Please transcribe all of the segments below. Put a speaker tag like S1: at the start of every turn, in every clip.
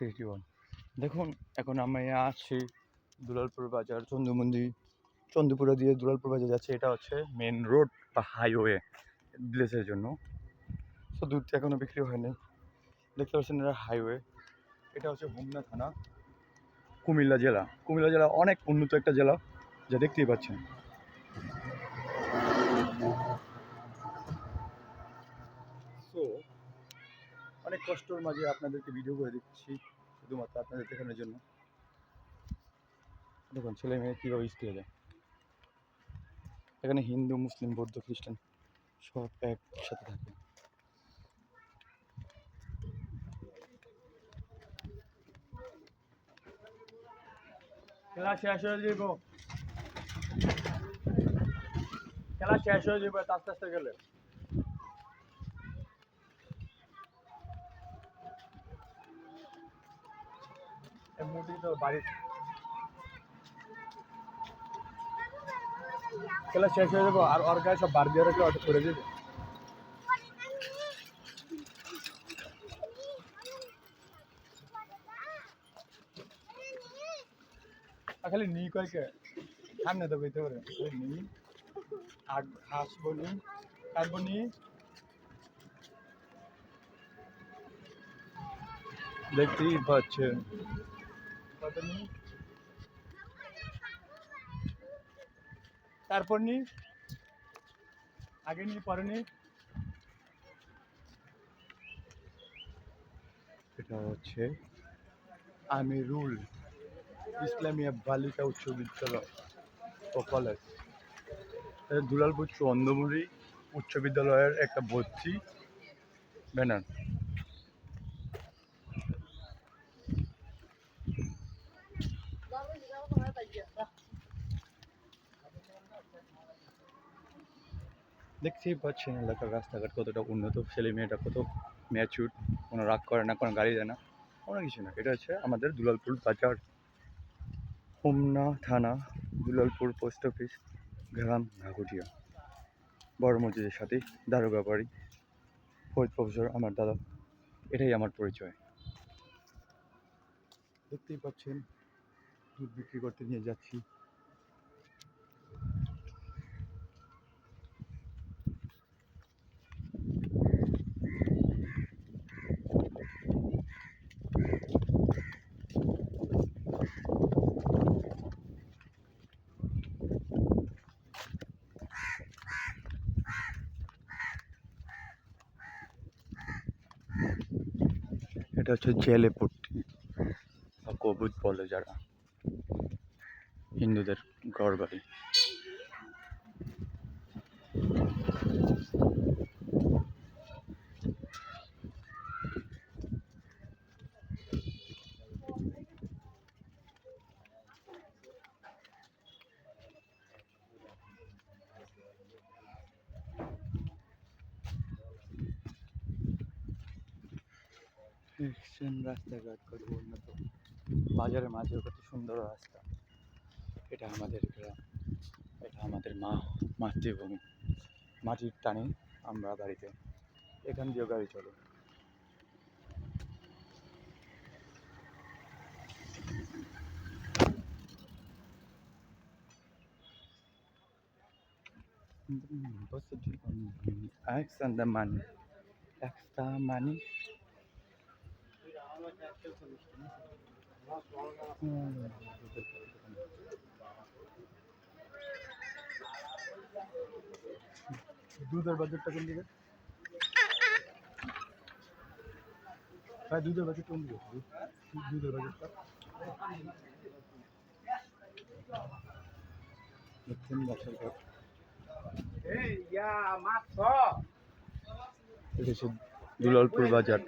S1: Three one দেখুন, এখন আমি আছি দুলালপুর বাজার চন্দ্রমন্দির চন্দ্রপুরা দিয়ে দুলালপুর বাজার যাচ্ছে। এটা হচ্ছে মেন রোড বা হাইওয়ে ভিলেজের জন্য। তো দুধটা এখনও বিক্রি হয়নি। দেখতে পাচ্ছেন এটা হাইওয়ে এটা হচ্ছে হোমনা থানা, কুমিল্লা জেলা। কুমিল্লা জেলা অনেক উন্নত একটা জেলা, যা দেখতেই পাচ্ছেন। অনেক কষ্টর মাঝে আপনাদেরকে ভিডিও করে দিচ্ছি, শুধুমাত্র আপনাদের দেখানোর জন্য। দেখুন, ছেলে মেয়ে কীভাবে স্কুলে যায়। এখানে হিন্দু, মুসলিম, বৌদ্ধ, খ্রিস্টান সব একসাথে থাকে। খেলা শেষ হয়ে যাব খেলা শেষ হয়ে যাবে আস্তে আস্তে গেলে বাড়ি খেলা শেষ হয়ে যাব, আর ওর গায়ে সব বার দিয়ে রাখলে অটো করে দিবে খালি নি কয়েকে সামনে তো বইতে পারে নি, আর হাসবো নি কাটবো নি। দেখতেই পাচ্ছেন। তারপর নি? আগে নি, পরে নি? এটা হচ্ছে আমিরুল ইসলামিয়া বালিকা উচ্চ বিদ্যালয়, ও কলেজ দুলালপুর চন্দ্রমুড়ি উচ্চ বিদ্যালয়ের একটা ভর্তি ব্যানার। দেখতেই পাচ্ছেন এলাকার রাস্তাঘাট কতটা উন্নত, ছেলে মেয়েটা কত ম্যাচুর কোনো রাগ করে না, কোনো গাড়ি দেয় না, কোনো কিছু না। এটা হচ্ছে আমাদের দুলালপুর বাজার, হোমনা থানা, দুলালপুর পোস্ট অফিস গ্রাম ঘাঘুটিয়া। বড় মসজিদের সাথে দারোগা বাড়ি। ফরিদ প্রফেসর, আমার দাদা, এটাই আমার পরিচয়। দেখতেই পাচ্ছেন দুধ বিক্রি করতে নিয়ে যাচ্ছি। এটা হচ্ছে জেলে পট্টি। বা কবুত বলে যারা। হিন্দুদের ঘর বাড়ি। রাস্তাঘাট উন্নত বাজারের মাঝেও কত সুন্দর রাস্তা। এটা আমাদের গ্রাম এটা আমাদের মা, মাতৃভূমি মাটির টানে আমরা বাড়িতে এখান দিয়েও গাড়ি চলে X and the money? Extra? দুধের বাজেটটা কোন দিকে? হ্যাঁ দুধের বাজেট কোন দিকে? দুধের বাজেটটা দক্ষিণ বাসার ঘর এটা হচ্ছে দুলালপুর বাজার।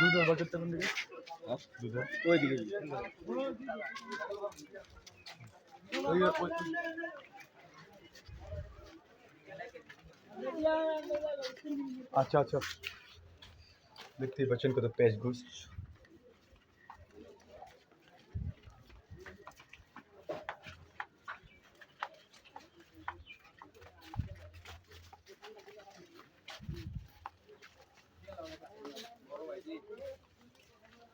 S1: দুধের বাজারটা কোন দিকে?
S2: আচ্ছা আচ্ছা।
S1: দেখতেই পাচ্ছেন কত পেজ গুছ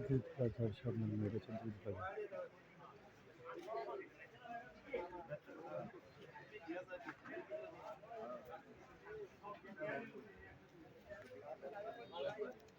S1: দুধ বাজার সামনে নেমে গেছে দুধ Thank you.